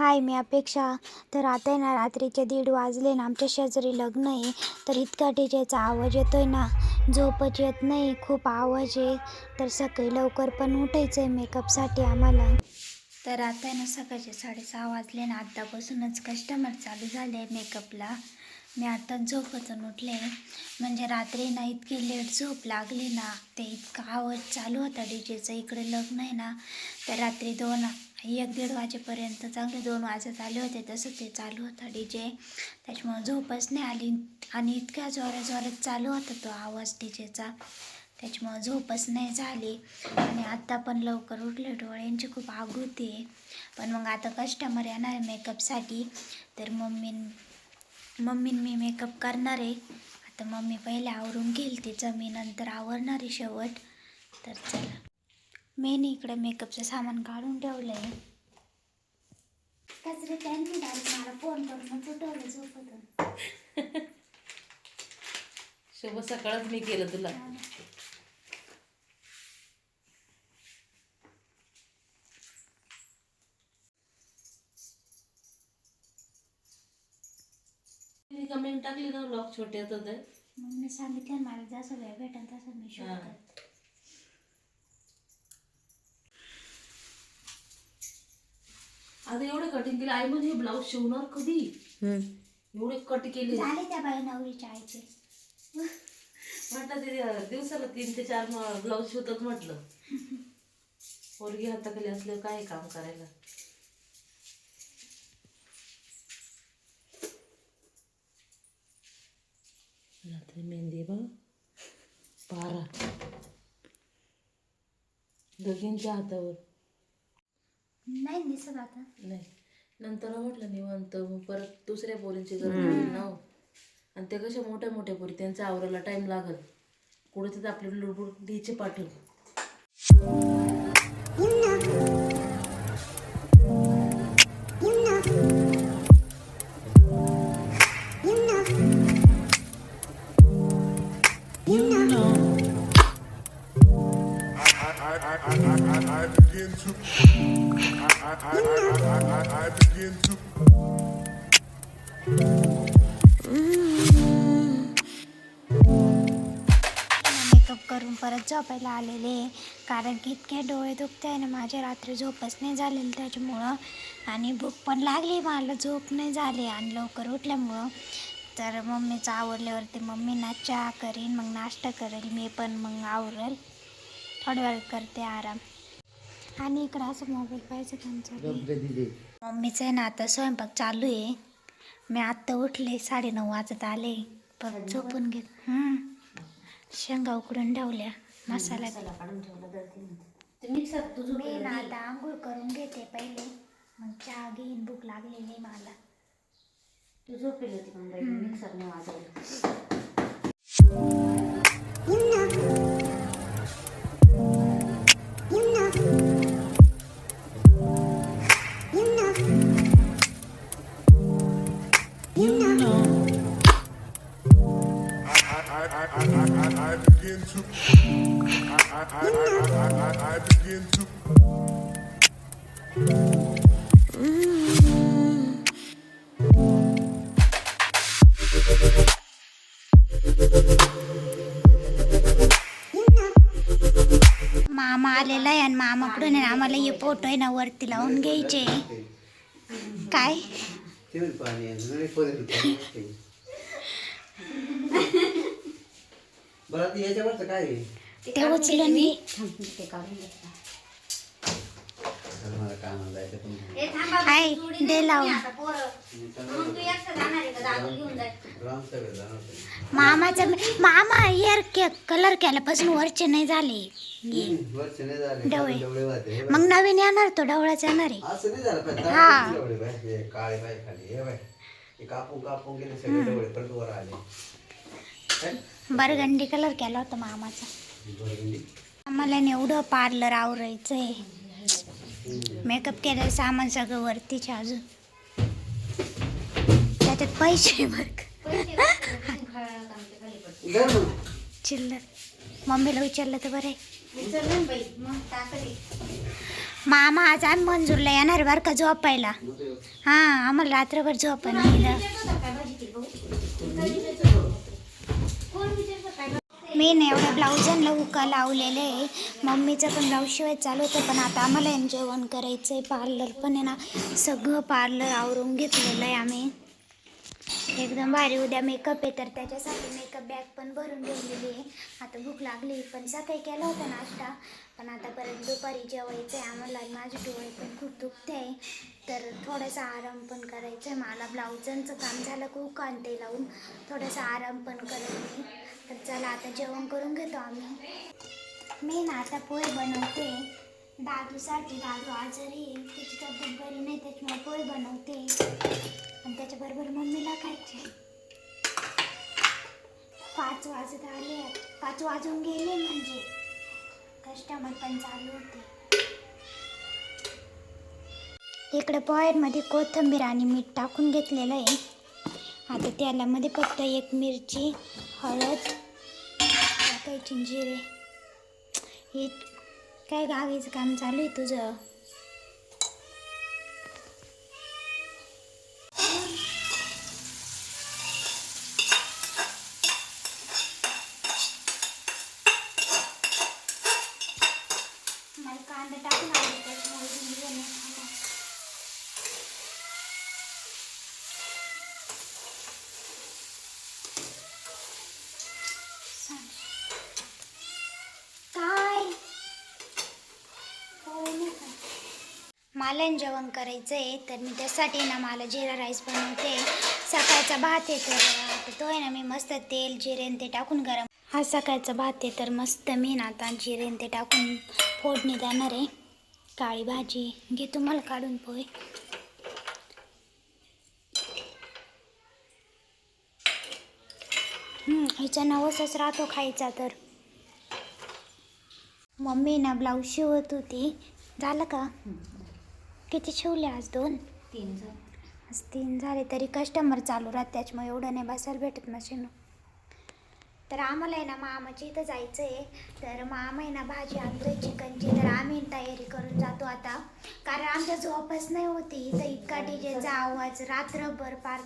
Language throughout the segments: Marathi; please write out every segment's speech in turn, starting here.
हाय मी अपेक्षा. तर आता आहे ना रात्रीचे दीड वाजले ना आमच्या शेजारी लग्न आहे. तर इतका डीजेचा आवाज येतो आहे ना झोपच येत नाही खूप आवाज आहे. तर सकाळी लवकर पण उठायचं आहे मेकअपसाठी आम्हाला. तर आता आहे ना सकाळचे साडेसहा वाजले ना आत्तापासूनच कस्टमर चालू झाले मेकअपला. मी आताच झोपतून उठले. म्हणजे रात्री ना इतकी लेट झोप लागली ना ते इतका आवाज चालू होता डीजेचा इकडे लग्न आहे ना तर रात्री दोन एक दीड वाजेपर्यंत चांगले दोन वाजत आले होते तसं ते चालू होतं डी जे त्याच्यामुळं झोपच नाही आली आणि इतक्या जोरात जोरात चालू होता तो आवाज डी जेचा त्याच्यामुळं झोपच नाही झाली. आणि आत्ता पण लवकर उठले. डोळ्यांची खूप आग होती. पण मग आता कस्टमर येणार आहे मेकअपसाठी तर मम्मी मम्मी मी मेकअप करणार आहे. आता मम्मी पहिले आवरून घेईल तिचं. मी नंतर आवरणार आहे शेवट. तर चला. मेन इकडे मेकअपचं सामान काढून ठेवलं आहे कचरे त्यांनी मला फोन करून उठवलं झोपतून शुभ सकाळच मी केलं तुला. कमेंट टाकली ना ब्लॉग छोटे होत ते मग मी सांगितलं मला जसं वेळ भेटेल तसं मी शूट. करते. आता एवढे कटिंग केले. आई म्हणजे ब्लाऊज शिवणार कधी? एवढे कट केले. झाले त्या बाई नवरीच्या आईचे. म्हटलं ते दिवसाला तीन ते चार ब्लाऊज शिवतात म्हटलं. पोरगी हाताखाली असलं काय काम करायला? रात्री मेहंदी बघ. पारा. दोघींच्या हातावर. नाही दिसत आता. नाही. नंतर म्हटलं निवांत मग परत दुसऱ्या पोरींची गरज होईल ना हो. आणि ते कशा मोठ्या मोठ्या पोरी त्यांचा आवरायला टाइम लागल. कुठे तिथे आपले लुडबुड ढीचे पाठव I, I, I, I, I begin to I, I, I, I, I, I begin to makeup करून परत झोपायला आलेले. कारण की इतके डोळे दुखते आहे ना माझ्या रात्री झोपच नाही झालेली त्याच्यामुळं. आणि भूक पण लागली मला झोप नाही झाली. आणि लवकर उठल्यामुळं तर मम्मीचं आवडल्यावरती मम्मी ना चहा करीन मग नाश्ता करेल मी पण मग आवरेल. थोड्या वेळ करते आराम. आणि इकडं असं मोबाईल पाहिजे त्यांचा मम्मीचं आहे ना आता स्वयंपाक चालू आहे. मी आत्ता उठले साडेनऊ वाजत आले. परत झोपून घेत हं. शेंगा उकडून ठेवल्या मसाला मी ना आता आंघोळ करून घेते पहिले. मग चहा घेईन भूक लागलेली आहे मला. तू झोपेल होती पण बाई मिक्सर नाही वाजवलं. I, I, I, I, I, I begin to I, I, I, I, I, I, I begin to मामा आलेला आहे आणि मामाकडून आहे ना आम्हाला हे फोटो आहे ना वरती लावून घ्यायचे काय तेवढी पाणी आहे नाही परत पाणी बरं आता याच्यावरचं काय आहे ते उचलून मी चल मला कामाला जायचं पण आहे दे लावून राम सगळं जाणार होतं. मामाचं मामा हेअर के कलर केल्यापासून वरचे नाही झाले हम्म, वर्ष नाही झाले डवळे. डवळे वाहते. हे मग नवीन येणार तो ढवळाच येणार आहे बघ. असं नाही झालं पाहिजे हा. दाढी डवळे बाय. हे काळे बाय खाली हे बाय हे कापून कापून गेले सगळे डवळे परत वर आले काय? बरगंडी कलर केला होता मामाचा. आम्हाला एवढं पार्लर आवरायचं आहे मेकअप केलेलं सामान सगळं वरतीच अजून. त्याच्यात पैसे बघ मग. चिल्लर. मम्मीला विचारलं तर बरं आहे. मामा आज आम्ही मंजूरला येणार बरं का झोपायला. हां आम्हाला रात्रभर झोपायला मी ना एवढ्या ब्लाऊजांना उका लावलेलं आहे. मम्मीचं पण ब्लाऊज शिवाय चालू होतं पण आता आम्हाला जेवण करायचं आहे पार्लर पण आहे ना सगळं पार्लर आवरून घेतलेलं आहे आम्ही. एकदम भारी. उद्या मेकअप आहे तर त्याच्यासाठी मेकअप बॅग पण भरून ठेवलेली आहे. आता भूक लागली पण सकाळी केला होता नाश्ता. पण आता परत दुपारी जेवायचं आहे. आम्हाला माझे डोळे पण खूप दुखते आहे. तर थोडासा आराम पण करायचा आहे. मला ब्लाऊजांचं काम झालं खूप कांते लावून. थोडासा आराम पण करेल तर चला आता जेवण करून घेतो आम्ही. मी ना आता पोहे बनवते. दादूसाठी दादू आजारी आहे. त्याची तब्येत बरी नाही त्याच्यामुळे पोळी बनवते. आणि त्याच्याबरोबर मम्मीला खायचे. पाच वाजत आले. आहेत. पाच वाजून गेले म्हणजे. कस्टमर पण चालू होते. इकडे पोह्यांमध्ये कोथिंबीर आणि मीठ टाकून घेतलेलं आहे. आता तेलामध्ये फक्त एक मिरची हळद टाकायची जिरे. हे काय गावीचं काम चालू आहे तुझं मला कांदा टाकून आवडत त्याच्यामुळे जिरे नाही खाणार. सांग. काय हो नाही का? मला जेवण करायचं आहे तर मी त्यासाठी ना मला जिरा राईस बनवते. सकाळचा भात येतो तर तो आहे ना मी मस्त तेल जिरे ते टाकून गरम. हा सकाळचा भात आहे तर मस्त मी ना आता जिरे ते टाकून फोडणी देणार आहे. काळी भाजी. घे तुम्हाला काढून पोहे. हम्म, हिचा नवसच राहतो खायचा तर. मम्मी ना ब्लाऊज शिवत होती. झालं का? किती शिवले आज दोन? तीन झाले. आज तीन झाले तरी कस्टमर चालू राहत त्याच्यामुळे एवढं नाही बसायला भेटत मशीन तर आम्हाला आहे ना मामाच्या इथं जायचं आहे तर मामा आहे ना भाजी आणतोय चिकनची. तर आम्ही तयारी करून जातो आता. कारण आमच्या झोपच नाही होती. इथं इतका डीजेचा आवाज रात्रभर पार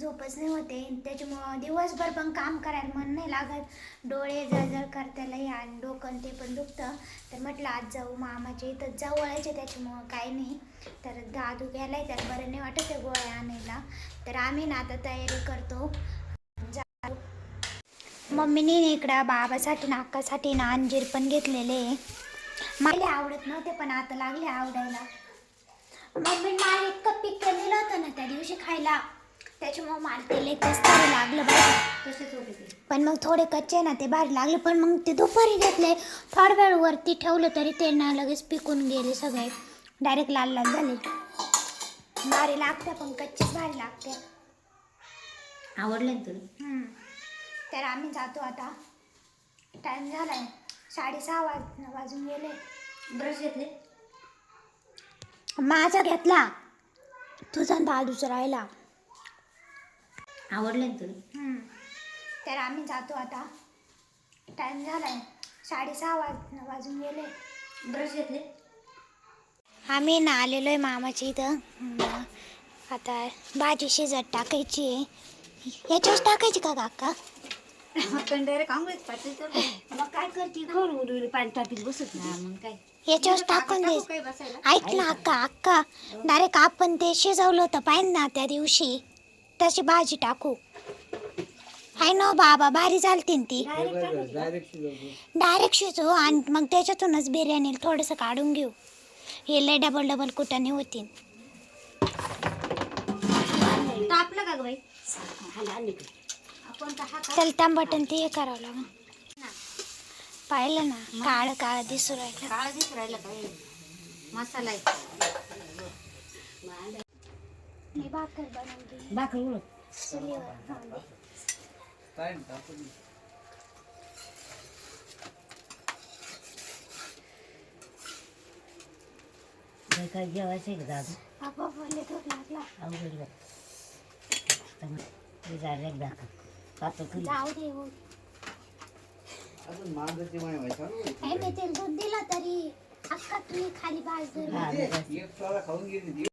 झोपच नाही होते. त्याच्यामुळं दिवसभर पण काम करायला मन नाही लागत. डोळे जळजळ करतायला आणि डोकं ते पण दुखतं. तर म्हटलं आज जाऊ मामाच्या इथं जवळच आहे त्याच्यामुळं काही नाही. तर दादू गेलाय तर बरं नाही वाटत आहे गोळ्या आणायला. तर आम्ही ना आता तयारी करतो. मम्मीने ना इकडं बाबासाठी ना अक्कासाठी ना अंजीर पण घेतलेले मला आवडत नव्हते पण आता लागले आवडायला. मम्मी मला इतकं पिक्क दिलं होतं ना त्या दिवशी खायला. त्याच्यामुळे मला ते लेटेस्ट तरी लागलं बरं पण मग थोडे कच्चे ना ते भारी लागले पण मग ते दुपारी घेतले. थोडा वेळ वरती ठेवलं तरी ते ना लगेच पिकून गेले सगळे. डायरेक्ट लाल लाल झाले. भारी लागते पण कच्चेच भारी लागते. आवडले ना तुला? हम्म. तर आम्ही जातो आता. टाईम झालाय. साडेसहा वाज वाजून गेले. ब्रश घेतले? माझा घेतला. तुझा दादूचा राहिला. आवडले ना तुला? हम्म. तर आम्ही जातो आता. टाईम झालाय. साडेसहा वाज वाजून गेले. ब्रश घेतले? आम्ही ना आलेलो आहे मामाच्या इथं. आता भाजी शिजत टाकायची आहे. याच्यावर टाकायची का काका? याच्यावर टाकून दे. ऐक ना अक्का अक्का. डायरेक्ट आपण ते शिजवलं होतं पाहिजे ना त्या दिवशी. तशी भाजी टाकू. हाय ना बाबा भारी चालते ती. डायरेक्ट शिजवू आणि मग त्याच्यातूनच बिर्याणी थोडंसं काढून घेऊ. हे लय डबल डबल कुटाने होतील तापलं का बाई? त्याला तांबटन ते हे करावं लागेल. पाहिलं ना काळ काळ दिसू राहिलं. काळा दिस राहिला काय मसाला मी भाकर बनवली भाकर उडत चुलीवर काय काय जेवायचं आहे का दादू? झालं. दे हो. अजून माय मी ते दूध दिलं तरी? अक्का तुम्ही खाली बाजू एक चोळा खाऊन गेली ती.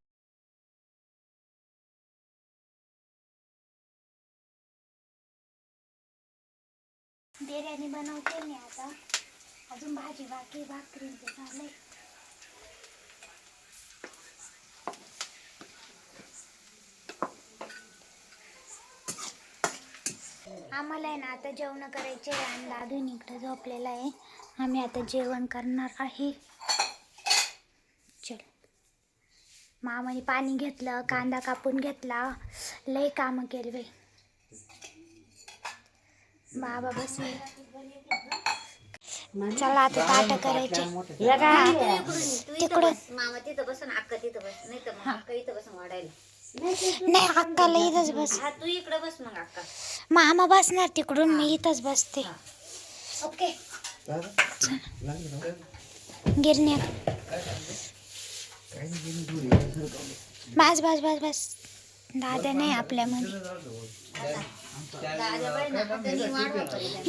बिर्याणी बनवते मी आता. अजून भाजी बाकी भाकरी ते झालंय आम्हाला आहे ना आता जेवण करायचे आणि दादून इकडे झोपलेला आहे. आम्ही आता जेवण करणार आहे. चल. मामाने पाणी घेतलं कांदा कापून घेतला. लय कामं केली बाई. बाबा बसले. चला आता ताट करायचे. तू इथं तिकडून. बस. मामा तिथं बसून अक्का तिथं बस. नाही तर मग इथं बसून वाढायला. नाही अक्काला इथंच बस. हा तू इकडे बस मग अक्का. मामा बसणार तिकडून मी इथंच बसते. ओके. गिरण्या बस बस बस बस. दादा नाही आपल्यामध्ये.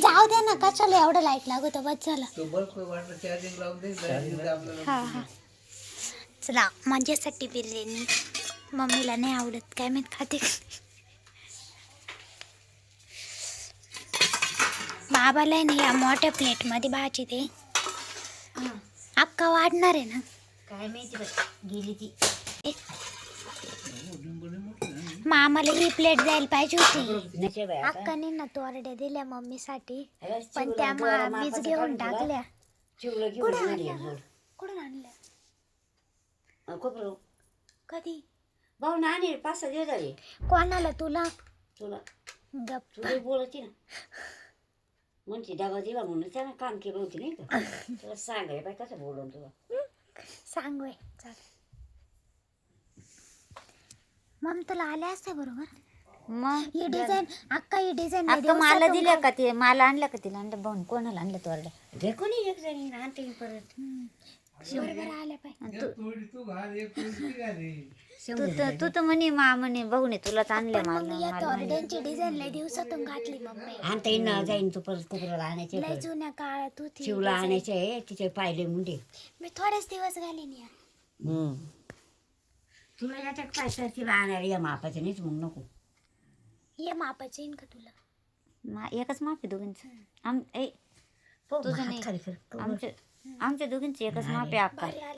जाऊ दे ना कशाला एवढं लाइट लागत? बस झालं. हा हा. चला माझ्यासाठी बिर्याणी. मम्मीला नाही आवडत काय माहीत खाते बाबाला आहे ना या मोठ्या प्लेटमध्ये भाजी दे. अक्का वाढणार आहे ना. काय माहिती बस गेली ती. मग आम्हाला ही प्लेट जायला पाहिजे होती. अक्काने ना तोरड्या दिल्या मम्मीसाठी पण त्या मीच घेऊन. टाकल्या. कुठून आणल्या? अं, खोबरं. कधी? भाऊ ना आणि पाच सहा दिवस झाले. कोणाला तुला? तुला. गप्प. तुला बोलायची ना. म्हणते डबा दिला म्हणून त्यानं काम केलं होती नाही का? तुला सांगाय बाय कसं बोलून तुला? सांग वय चाल. मम तुला आल्या असते बरोबर? मग? ही डिझाईन अक्का ही डिझाईन अक्का मला दिल्या का ते? मला आणलं का तिला? आणलं भाऊन कोणाला आणलं तोरड्या दे कोणी एक जणी आणते मी परत तू? तर तू तर म्हणे मा म्हणे भाऊने तुलाच आणलं मला या तोरड्यांची डिझाईन लय दिवसातून घातली मम्मी. आणता येईन जाईन तू परत कोपऱ्याला आणायचे. लय जुन्या काळात होती. शिवला आणायचे आहे तिचे पाहिले मुंडे. मी थोडेच दिवस घालीन या. तुला याच्यात तर तिला आणायला? या मापाचे नाहीच मग नको. ये मापाचे येईन का तुला? एकच माप आहे दोघींचं. आम ए तुझं नाही. आमच्या आमच्या दोघींचं एकच माप आलं.